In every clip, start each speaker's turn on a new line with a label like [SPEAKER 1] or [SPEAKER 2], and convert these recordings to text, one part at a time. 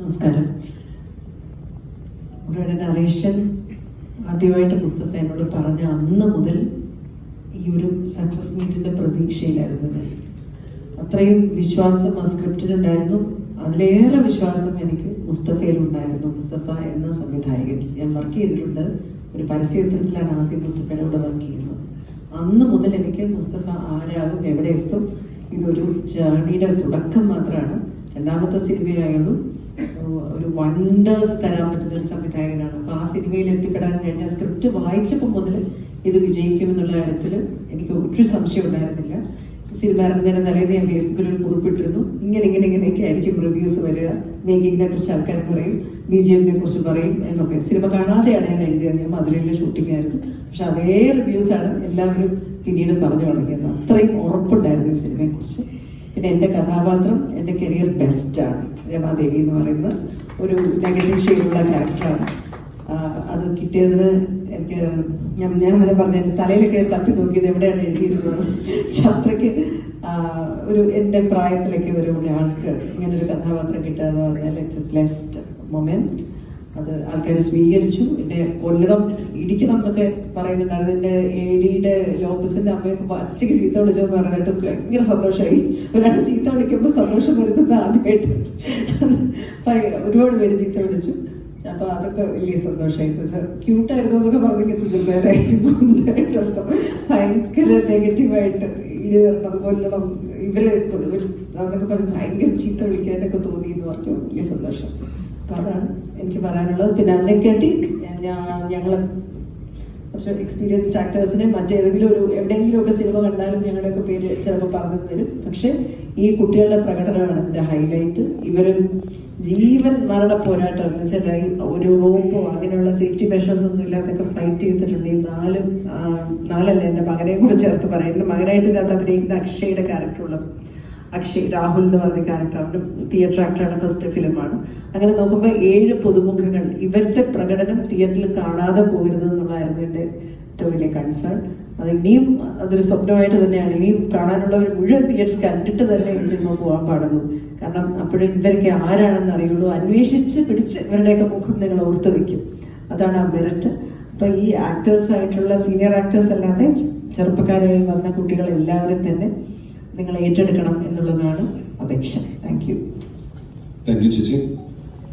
[SPEAKER 1] നമസ്കാരം. ഒരു നറേഷൻ ആദ്യമായിട്ട് മുസ്തഫ എന്നോട് പറഞ്ഞ അന്ന് മുതൽ ഈ ഒരു സക്സസ് മീറ്റിന്റെ പ്രതീക്ഷയിലായിരുന്നു അത്രയും വിശ്വാസം ആ സ്ക്രിപ്റ്റിനുണ്ടായിരുന്നു അതിലേറെ വിശ്വാസം എനിക്ക് മുസ്തഫയിലുണ്ടായിരുന്നു മുസ്തഫ എന്ന സംവിധായകൻ. ഞാൻ വർക്ക് ചെയ്തിട്ടുണ്ട്. ഒരു പരസ്യചിത്രത്തിലാണ് ആദ്യം മുസ്തഫയുടെ കൂടെ വർക്ക് ചെയ്യുന്നത്. അന്ന് മുതൽ എനിക്ക് മുസ്തഫ ആരാകും എവിടെ എത്തും ഇതൊരു ജേണിയുടെ തുടക്കം മാത്രമാണ്. രണ്ടാമത്തെ സിനിമയായുള്ളൂ ഒരു വണ്ടേഴ്സ് തരാൻ പറ്റുന്ന ഒരു സംവിധായകനാണ്. അപ്പൊ ആ സിനിമയിൽ എത്തിപ്പെടാൻ കഴിഞ്ഞ സ്ക്രിപ്റ്റ് വായിച്ചപ്പോൾ മുതൽ ഇത് വിജയിക്കും എന്നുള്ള കാര്യത്തിൽ എനിക്ക് ഒരു സംശയം ഉണ്ടായിരുന്നില്ല. സിനിമ ഇറങ്ങുന്നതിന് തലേന്ന് ഞാൻ ഫേസ്ബുക്കിൽ ഒരു കുറിപ്പിട്ടിരുന്നു. ഇങ്ങനെ ഇങ്ങനെ ഇങ്ങനെയൊക്കെ ആയിരിക്കും റിവ്യൂസ് വരിക. മേക്കിങ്ങിനെ കുറിച്ച് ആൾക്കാർ പറയും ബി ജി എമ്മിനെ കുറിച്ച് പറയും എന്നൊക്കെ. സിനിമ കാണാതെയാണ് ഞാൻ എഴുതിയത്. ഞാൻ മധുരയിലെ ഷൂട്ടിംഗ് ആയിരുന്നു. പക്ഷെ അതേ റിവ്യൂസ് ആണ് എല്ലാവരും പിന്നീട് പറഞ്ഞു തുടങ്ങിയത്. അത്രയും ഉറപ്പുണ്ടായിരുന്നു ഈ സിനിമയെ കുറിച്ച് പിന്നെ എന്റെ കഥാപാത്രം എന്റെ കരിയർ ബെസ്റ്റാണ് രമാദേവി എന്ന് പറയുന്നത് ഒരു നെഗറ്റീവ് ഷെയ്ഡുള്ള ക്യാരക്ടറാണ് അത് കിട്ടിയതിന് എനിക്ക് ഞാൻ ഞാൻ ഇന്നലെ പറഞ്ഞ എന്റെ തലയിലൊക്കെ തപ്പി നോക്കിയത് എവിടെയാണ് എഴുതിയിരുന്നത്? അത്രയ്ക്ക് ഒരു എന്റെ പ്രായത്തിലൊക്കെ ഒരു ഒരാൾക്ക് ഇങ്ങനെ ഒരു കഥാപാത്രം കിട്ടുക എന്ന് പറഞ്ഞാൽ ഇറ്റ്സ് എ ബ്ലെസ്ഡ് മൊമെന്റ് അത് ആൾക്കാർ സ്വീകരിച്ചു. എന്നെ കൊല്ലണം ഇടിക്കണം എന്നൊക്കെ പറയുന്നുണ്ടായിരുന്നു എന്റെ എ ഡിയുടെ ലോപ്പസിന്റെ അമ്മയൊക്കെ പച്ചയ്ക്ക് ചീത്ത വിളിച്ചതെന്ന് പറഞ്ഞിട്ട് ഭയങ്കര സന്തോഷമായി. ഒരാൾ ചീത്ത വിളിക്കുമ്പോൾ സന്തോഷം വരുന്നത് ആദ്യമായിട്ട്. ഒരുപാട് പേര് ചീത്ത വിളിച്ചു. അപ്പൊ അതൊക്കെ വലിയ സന്തോഷമായി. ക്യൂട്ടായിരുന്നു എന്നൊക്കെ പറഞ്ഞെങ്കിൽ ഭയങ്കര നെഗറ്റീവായിട്ട് ഇടി തരണം കൊല്ലണം. ഇവർ അതൊക്കെ പറഞ്ഞ് ഭയങ്കര ചീത്ത വിളിക്കാനൊക്കെ തോന്നി എന്ന് പറഞ്ഞു. വലിയ സന്തോഷം. അതാണ് എനിക്ക് പറയാനുള്ളത്. പിന്നെ അതിനെ കേട്ടി ഞങ്ങൾ കുറച്ച് എക്സ്പീരിയൻസ്ഡ് ആക്ടേഴ്സിനെ മറ്റേതെങ്കിലും ഒരു എവിടെയെങ്കിലും ഒക്കെ സിനിമ കണ്ടാലും ഞങ്ങളുടെയൊക്കെ പേര് ചിലപ്പോൾ പറഞ്ഞു തരും. പക്ഷെ ഈ കുട്ടികളുടെ പ്രകടനമാണ് അതിന്റെ ഹൈലൈറ്റ് ഇവരും ജീവൻ മരണ പോരാട്ടം എന്ന് വെച്ചാൽ ഒരു റോപ്പോ അങ്ങനെയുള്ള സേഫ്റ്റി മെഷേഴ്സ് ഒന്നും ഇല്ലാതൊക്കെ ഫൈറ്റ് ചെയ്തിട്ടുണ്ട്. ഈ നാലും നാലല്ല എന്റെ മകനെ കൂടെ ചേർത്ത് പറയും എന്റെ മകനായിട്ട് ഇതിനകത്ത് അഭിനയിക്കുന്ന അക്ഷയുടെ ക്യാരക്ടറുള്ള അക്ഷയ് രാഹുൽ എന്ന് പറഞ്ഞ ക്യാരക്ടറാണ് തിയേറ്റർ ആക്ടറാണ് ഫസ്റ്റ് ഫിലിമാണ് അങ്ങനെ നോക്കുമ്പോൾ ഏഴ് പുതുമുഖങ്ങൾ ഇവരുടെ പ്രകടനം തിയേറ്ററിൽ കാണാതെ പോകരുത് എന്നുള്ളതായിരുന്നു എന്റെ ഏറ്റവും വലിയ കൺസേൺ അത് ഇനിയും അതൊരു സ്വപ്നമായിട്ട് തന്നെയാണ്. ഇനിയും കാണാനുള്ളവർ മുഴുവൻ തിയേറ്റർ കണ്ടിട്ട് തന്നെ ഈ സിനിമ പോകാൻ പാടുള്ളൂ. കാരണം അപ്പോഴും ഇവരൊക്കെ ആരാണെന്ന് അറിയുള്ളൂ. അന്വേഷിച്ച് പിടിച്ച് ഇവരുടെയൊക്കെ മുഖം നിങ്ങൾ ഓർത്തു വെക്കും. അതാണ് ആ മെറിറ്റ് അപ്പൊ ഈ ആക്ടേഴ്സ് ആയിട്ടുള്ള സീനിയർ ആക്ടേഴ്സ് അല്ലാതെ ചെറുപ്പക്കാരായി വന്ന കുട്ടികൾ എല്ലാവരും തന്നെ നിങ്ങൾ ഏറ്റെടുക്കണം എന്നുള്ളതാണ് അപേക്ഷ. താങ്ക് യു
[SPEAKER 2] താങ്ക് യു ചേച്ചി.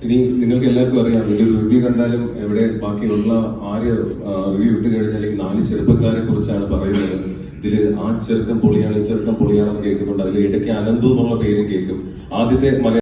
[SPEAKER 2] ഇനി നിങ്ങൾക്ക് എല്ലാവർക്കും അറിയാം ഇതിന്റെ റിവ്യൂ കണ്ടാലും എവിടെ ബാക്കിയുള്ള ആര് റിവ്യൂ ഇട്ട് കഴിഞ്ഞാൽ നാല് ചെറുപ്പക്കാരെ കുറിച്ചാണ് പറയുന്നത്. ഇതിൽ ആ ചെറുക്കം പൊളിയാണ് ചെറുക്കം പൊളിയാണെന്ന് കേൾക്കുന്നുണ്ട്. അതിൽ ഇടയ്ക്ക് അനന്തു എന്നുള്ള പേരും കേൾക്കും. ആദ്യത്തെ മല